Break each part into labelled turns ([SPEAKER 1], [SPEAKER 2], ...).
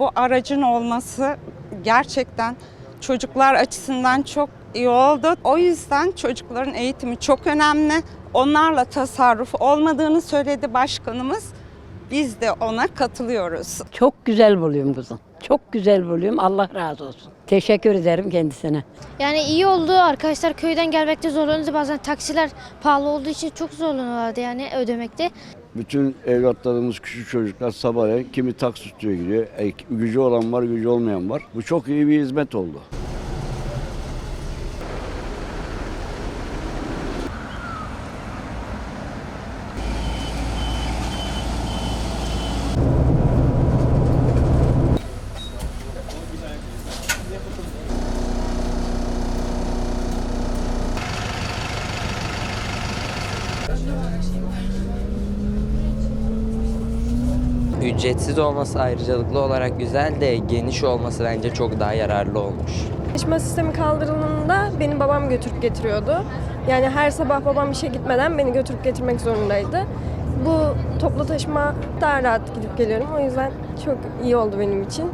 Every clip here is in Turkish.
[SPEAKER 1] Bu aracın olması gerçekten çocuklar açısından çok iyi oldu. O yüzden çocukların eğitimi çok önemli. Onlarla tasarruf olmadığını söyledi başkanımız. Biz de ona katılıyoruz.
[SPEAKER 2] Çok güzel buluyorum kızım. Çok güzel buluyorum. Allah razı olsun. Teşekkür ederim kendisine.
[SPEAKER 3] Yani iyi oldu. Arkadaşlar köyden gelmekte zorlanıyordu. Bazen taksiler pahalı olduğu için çok zorlanıyorlardı yani ödemekte.
[SPEAKER 4] Bütün evlatlarımız, küçük çocuklar sabahleyin kimi taksi tutuyor gidiyor. E, gücü olan var, gücü olmayan var. Bu çok iyi bir hizmet oldu.
[SPEAKER 5] Ücretsiz olması ayrıcalıklı olarak güzel de geniş olması bence çok daha yararlı olmuş.
[SPEAKER 6] Taşıma sistemi kaldırıldığında benim babam götürüp getiriyordu. Yani her sabah babam işe gitmeden beni götürüp getirmek zorundaydı. Bu toplu taşıma daha rahat gidip geliyorum. O yüzden çok iyi oldu benim için.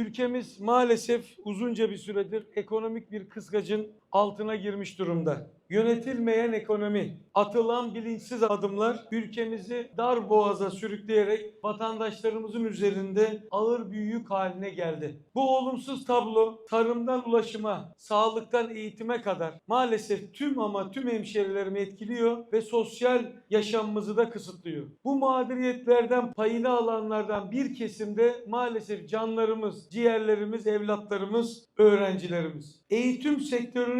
[SPEAKER 7] Ülkemiz maalesef uzunca bir süredir ekonomik bir kıskacın altına girmiş durumda. Yönetilmeyen ekonomi, atılan bilinçsiz adımlar ülkemizi dar boğaza sürükleyerek vatandaşlarımızın üzerinde ağır bir yük haline geldi. Bu olumsuz tablo tarımdan ulaşıma, sağlıktan eğitime kadar maalesef tüm ama tüm hemşerilerimi etkiliyor ve sosyal yaşamımızı da kısıtlıyor. Bu mağduriyetlerden payını alanlardan bir kesimde maalesef canlarımız, ciğerlerimiz, evlatlarımız, öğrencilerimiz. Eğitim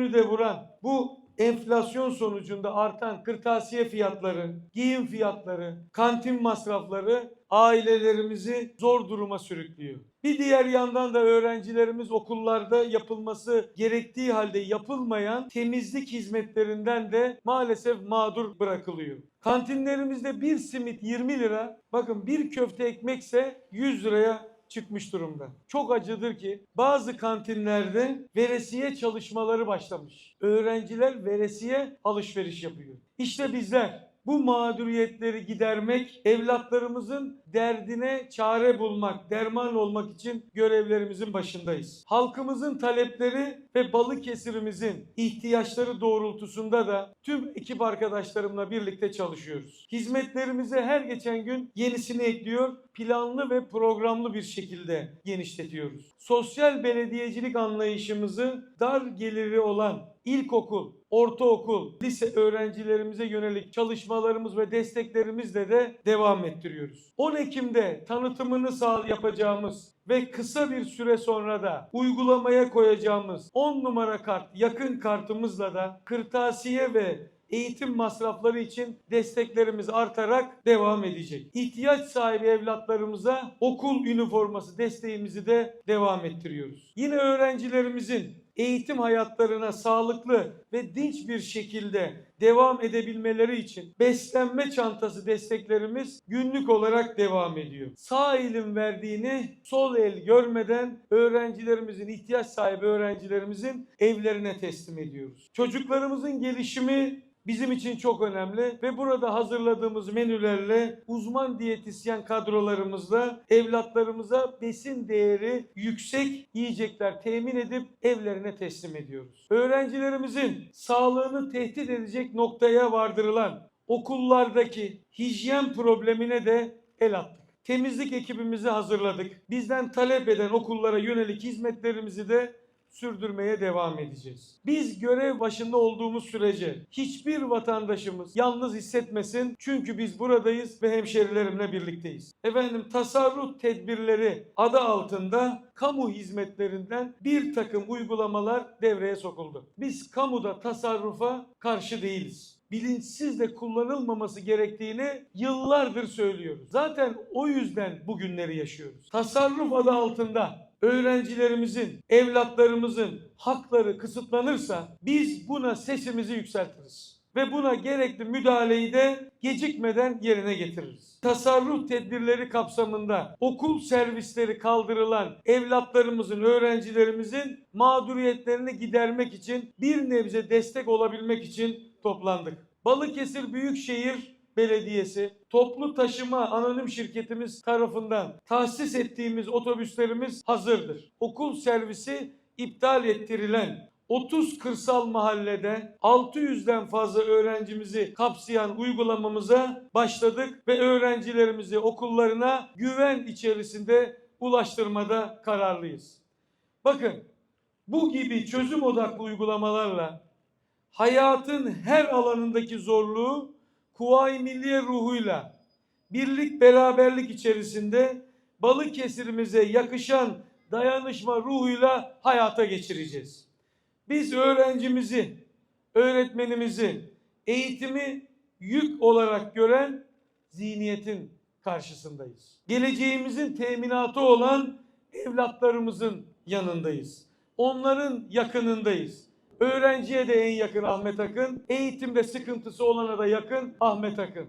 [SPEAKER 7] sektörünü de vuran bu enflasyon sonucunda artan kırtasiye fiyatları, giyim fiyatları, kantin masrafları ailelerimizi zor duruma sürüklüyor. Bir diğer yandan da öğrencilerimiz okullarda yapılması gerektiği halde yapılmayan temizlik hizmetlerinden de maalesef mağdur bırakılıyor. Kantinlerimizde bir simit 20 lira, bakın bir köfte ekmekse 100 liraya çıkmış durumda. Çok acıdır ki bazı kantinlerde veresiye çalışmaları başlamış. Öğrenciler veresiye alışveriş yapıyor. İşte bizler bu mağduriyetleri gidermek, evlatlarımızın derdine çare bulmak, derman olmak için görevlerimizin başındayız. Halkımızın talepleri ve Balıkesir'imizin ihtiyaçları doğrultusunda da tüm ekip arkadaşlarımla birlikte çalışıyoruz. Hizmetlerimize her geçen gün yenisini ekliyor, planlı ve programlı bir şekilde genişletiyoruz. Sosyal belediyecilik anlayışımızı dar geliri olan ilkokul, ortaokul, lise öğrencilerimize yönelik çalışmalarımız ve desteklerimizle de devam ettiriyoruz. 10 Ekim'de tanıtımını sağ yapacağımız ve kısa bir süre sonra da uygulamaya koyacağımız 10 numara kart yakın kartımızla da kırtasiye ve eğitim masrafları için desteklerimiz artarak devam edecek. İhtiyaç sahibi evlatlarımıza okul üniforması desteğimizi de devam ettiriyoruz. Yine öğrencilerimizin eğitim hayatlarına sağlıklı ve dinç bir şekilde devam edebilmeleri için beslenme çantası desteklerimiz günlük olarak devam ediyor. Sağ elin verdiğini sol el görmeden öğrencilerimizin, ihtiyaç sahibi öğrencilerimizin evlerine teslim ediyoruz. Çocuklarımızın gelişimi bizim için çok önemli ve burada hazırladığımız menülerle uzman diyetisyen kadrolarımızla evlatlarımıza besin değeri yüksek yiyecekler temin edip evlerine teslim ediyoruz. Öğrencilerimizin sağlığını tehdit edecek noktaya vardırılan okullardaki hijyen problemine de el attık. Temizlik ekibimizi hazırladık. Bizden talep eden okullara yönelik hizmetlerimizi de sürdürmeye devam edeceğiz. Biz görev başında olduğumuz sürece hiçbir vatandaşımız yalnız hissetmesin. Çünkü biz buradayız ve hemşerilerimle birlikteyiz. Efendim tasarruf tedbirleri adı altında kamu hizmetlerinden bir takım uygulamalar devreye sokuldu. Biz kamuda tasarrufa karşı değiliz bilinçsiz de kullanılmaması gerektiğini yıllardır söylüyoruz. Zaten o yüzden bugünleri yaşıyoruz. Tasarruf adı altında öğrencilerimizin, evlatlarımızın hakları kısıtlanırsa biz buna sesimizi yükseltiriz. ve buna gerekli müdahaleyi de gecikmeden yerine getiririz. Tasarruf tedbirleri kapsamında okul servisleri kaldırılan evlatlarımızın, öğrencilerimizin mağduriyetlerini gidermek için bir nebze destek olabilmek için toplandık. Balıkesir Büyükşehir Belediyesi toplu taşıma anonim şirketimiz tarafından tahsis ettiğimiz otobüslerimiz hazırdır. Okul servisi iptal ettirilen 30 kırsal mahallede 600'den fazla öğrencimizi kapsayan uygulamamıza başladık ve öğrencilerimizi okullarına güven içerisinde ulaştırmada kararlıyız. Bakın bu gibi çözüm odaklı uygulamalarla hayatın her alanındaki zorluğu Kuvayi Milliye ruhuyla birlik beraberlik içerisinde Balıkesir'imize yakışan dayanışma ruhuyla hayata geçireceğiz. Biz öğrencimizi, öğretmenimizi, eğitimi yük olarak gören zihniyetin karşısındayız. Geleceğimizin teminatı olan evlatlarımızın yanındayız. Onların yakınındayız. Öğrenciye de en yakın Ahmet Akın, eğitimde sıkıntısı olana da yakın Ahmet Akın.